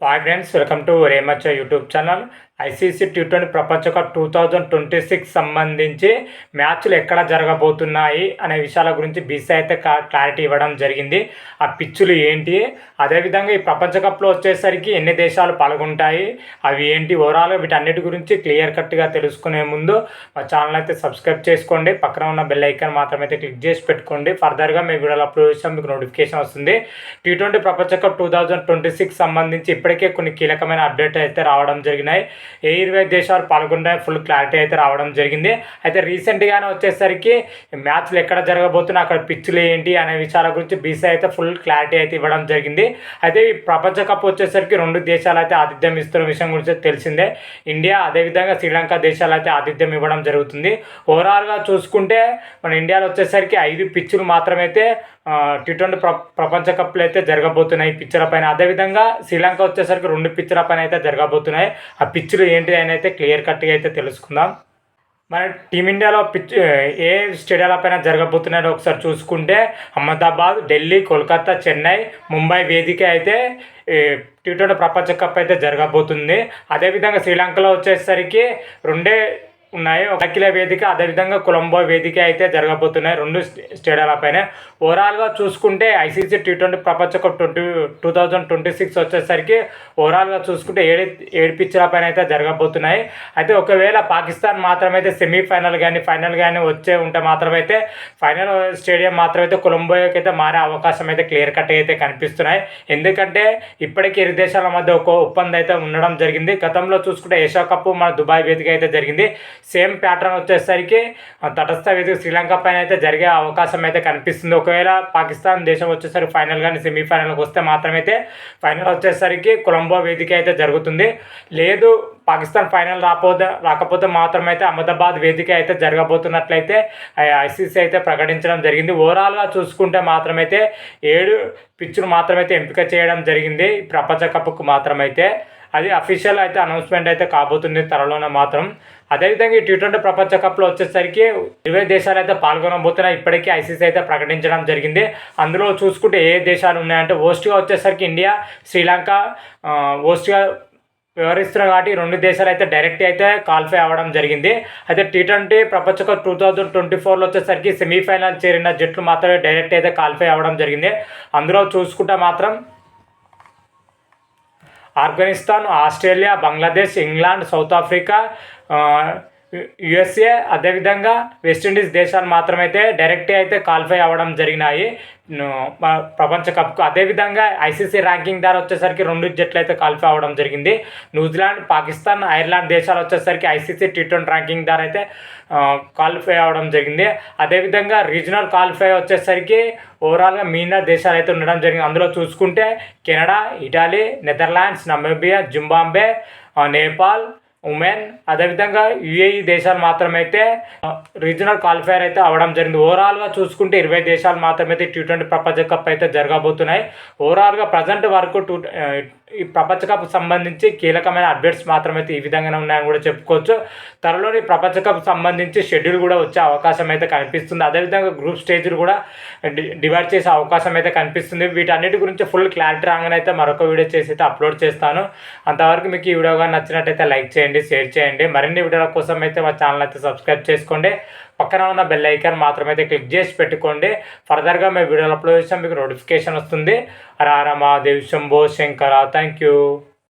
Hi friends welcome to రేమచ్చ YouTube channel ICC T twenty ప్రపంచ cup two thousand twenty six సంబంధించి మ్యాచ్లు ఎక్కడ జరగబోతున్నాయి అనే విషయాల గురించి బీసీ అయితే క్లారిటీ ఇవ్వడం జరిగింది. ఆ పిచ్చులు ఏంటి? అదేవిధంగా ఈ ప్రపంచ కప్లో వచ్చేసరికి ఎన్ని దేశాలు పాల్గొంటాయి? అవి ఏంటి? ఓవరాల్ వీటన్నిటి గురించి క్లియర్ కట్గా తెలుసుకునే ముందు మా ఛానల్ అయితే సబ్స్క్రైబ్ చేసుకోండి. పక్కన ఉన్న బెల్ ఐకాన్ మాత్రం అయితే క్లిక్ చేసి పెట్టుకోండి. ఫర్దర్గా మీ వీడియోలు అప్లోడ్ చేసాం మీకు నోటిఫికేషన్ వస్తుంది. టీ ట్వంటీ ప్రపంచ cup two thousand twenty six సంబంధించి ఇప్పటికే కొన్ని కీలకమైన అప్డేట్ అయితే రావడం జరిగినాయి. ఏ ఇరవై దేశాలు పాల్గొంటే ఫుల్ క్లారిటీ అయితే రావడం జరిగింది. అయితే రీసెంట్గానే వచ్చేసరికి మ్యాచ్లు ఎక్కడ జరగబోతున్నాయి అక్కడ పిచ్చులు ఏంటి అనే విషయాల గురించి బీసీ అయితే ఫుల్ క్లారిటీ అయితే ఇవ్వడం జరిగింది. అయితే ఈ ప్రపంచ కప్ వచ్చేసరికి రెండు దేశాలు అయితే ఆతిథ్యం ఇస్తున్న విషయం గురించి తెలిసిందే. ఇండియా అదేవిధంగా శ్రీలంక దేశాలు అయితే ఆతిథ్యం ఇవ్వడం జరుగుతుంది. ఓవరాల్గా చూసుకుంటే మన ఇండియాలో వచ్చేసరికి ఐదు పిచ్చులు మాత్రమైతే టీ ట్వంటీ ప్ర ప్రపంచ కప్లు అయితే జరగబోతున్నాయి. పిచ్చల పైన అదేవిధంగా శ్రీలంక వచ్చేసరికి రెండు పిచ్చల పైన అయితే జరగబోతున్నాయి. ఆ పిచ్చులు ఏంటి అని అయితే క్లియర్ కట్గా అయితే తెలుసుకుందాం. మన టీమిండియాలో పిచ్ ఏ స్టేడియాల పైన జరగబోతున్నాయో ఒకసారి చూసుకుంటే అహ్మదాబాద్ ఢిల్లీ కోల్కతా చెన్నై ముంబై వేదిక అయితే టీ ట్వంటీ ప్రపంచ కప్ అయితే జరగబోతుంది. అదేవిధంగా శ్రీలంకలో వచ్చేసరికి రెండే ఉన్నాయి. అఖిల వేదిక అదేవిధంగా కొలంబో వేదిక అయితే జరగబోతున్నాయి. రెండు స్టేడియాలపైన ఓవరాల్గా చూసుకుంటే ఐసీసీ టీ ట్వంటీ ప్రపంచ cup twenty two thousand twenty six వచ్చేసరికి ఓవరాల్గా చూసుకుంటే ఏడు ఏడు పిచ్చులపైన అయితే జరగబోతున్నాయి. అయితే ఒకవేళ పాకిస్తాన్ మాత్రమైతే సెమీఫైనల్ కానీ ఫైనల్ కానీ వచ్చే ఉంటే మాత్రమైతే ఫైనల్ స్టేడియం మాత్రమైతే కొలంబోకి అయితే మారే అవకాశం అయితే క్లియర్ కట్ అయితే కనిపిస్తున్నాయి. ఎందుకంటే ఇప్పటికీ ఇరు దేశాల మధ్య ఒక ఒప్పందం అయితే ఉండడం జరిగింది. గతంలో చూసుకుంటే ఏషియా కప్ మన దుబాయ్ వేదిక అయితే జరిగింది. సేమ్ ప్యాటర్న్ వచ్చేసరికి తటస్థ వేదిక శ్రీలంక పైన అయితే జరిగే అవకాశం అయితే కనిపిస్తుంది. ఒకవేళ పాకిస్తాన్ దేశం వచ్చేసరికి ఫైనల్ కానీ సెమీఫైనల్కి వస్తే మాత్రమైతే ఫైనల్ వచ్చేసరికి కొలంబో వేదిక అయితే జరుగుతుంది. లేదు పాకిస్తాన్ ఫైనల్ రాకపోతే రాకపోతే మాత్రమైతే అహ్మదాబాద్ వేదిక అయితే జరగబోతున్నట్లయితే ఐసీసీ అయితే ప్రకటించడం జరిగింది. ఓవరాల్గా చూసుకుంటే మాత్రమైతే ఏడు పిచ్చులు మాత్రమైతే ఎంపిక చేయడం జరిగింది ప్రపంచ కప్కు మాత్రమైతే. అది అఫీషియల్ అయితే అనౌన్స్మెంట్ అయితే కాబోతుంది త్వరలోనే మాత్రం. అదేవిధంగా ఈ టీ ట్వంటీ ప్రపంచ కప్లో వచ్చేసరికి ఇరవై దేశాలు అయితే పాల్గొనబోతున్నాయి. ఇప్పటికీ ఐసీసీ అయితే ప్రకటించడం జరిగింది. అందులో చూసుకుంటే ఏ దేశాలు ఉన్నాయంటే ఓస్ట్గా వచ్చేసరికి ఇండియా శ్రీలంక ఓస్ట్గా వ్యవహరిస్తున్నారు కాబట్టి రెండు దేశాలు అయితే డైరెక్ట్ అయితే క్వాలిఫై అవ్వడం జరిగింది. అయితే టీ ట్వంటీ ప్రపంచ కప్ టూ థౌజండ్ ట్వంటీ ఫోర్లో వచ్చేసరికి సెమీఫైనల్ చేరిన జట్లు మాత్రమే డైరెక్ట్ అయితే క్వాలిఫై అవ్వడం జరిగింది. అందులో చూసుకుంటే మాత్రం Afghanistan Australia Bangladesh England South Africa USA అదేవిధంగా వెస్టిండీస్ దేశాలు మాత్రమైతే డైరెక్ట్ అయితే క్వాలిఫై అవ్వడం జరిగినాయి. ప్రపంచ కప్కు అదేవిధంగా ఐసీసీ ర్యాంకింగ్ ద్వారా వచ్చేసరికి రెండు జట్లు అయితే క్వాలిఫై అవ్వడం జరిగింది. న్యూజిలాండ్ పాకిస్తాన్ ఐర్లాండ్ దేశాలు వచ్చేసరికి ఐసీసీ టీ ట్వంటీ ర్యాంకింగ్ ద్వారా అయితే క్వాలిఫై అవ్వడం జరిగింది. అదేవిధంగా రీజనల్ క్వాలిఫై వచ్చేసరికి ఓవరాల్గా మిగతా దేశాలు అయితే ఉండడం జరిగింది. అందులో చూసుకుంటే Canada Italy Netherlands Namibia Zimbabwe Nepal Oman అదేవిధంగా యుఏఈ దేశాలు మాత్రమైతే రీజనల్ క్వాలిఫైర్ అయితే అవడం జరిగింది. ఓవరాల్గా చూసుకుంటే ఇరవై దేశాలు మాత్రమైతే టీ ట్వంటీ ప్రపంచ కప్ అయితే జరగబోతున్నాయి. ఓవరాల్గా ప్రజెంట్ వరకు టూ ఈ ప్రపంచ కప్ సంబంధించి కీలకమైన అప్డేట్స్ మాత్రమైతే ఈ విధంగానే ఉన్నాయని కూడా చెప్పుకోవచ్చు. త్వరలోని ప్రపంచ కప్ సంబంధించి షెడ్యూల్ కూడా వచ్చే అవకాశం అయితే కనిపిస్తుంది. అదేవిధంగా గ్రూప్ స్టేజ్లు కూడా డివైడ్ చేసే అవకాశం అయితే కనిపిస్తుంది. వీటన్నిటి గురించి ఫుల్ క్లారిటీ రాగానే అయితే మరొక వీడియో చేసి అయితే అప్లోడ్ చేస్తాను. అంతవరకు మీకు ఈ వీడియో కానీ నచ్చినట్టయితే లైక్ చేయండి షేర్ చేయండి. మరిన్ని వీడియోల కోసం అయితే మా ఛానల్ అయితే సబ్స్క్రైబ్ చేసుకోండి. పక్కన ఉన్న బెల్ ఐకాన్ మాత్రమైతే క్లిక్ చేసి పెట్టుకోండి. ఫర్దర్గా మేము వీడియోలు అప్లోడ్ చేసాం మీకు నోటిఫికేషన్ వస్తుంది. రారమా దేవ్ శంభో శంకర థ్యాంక్ యూ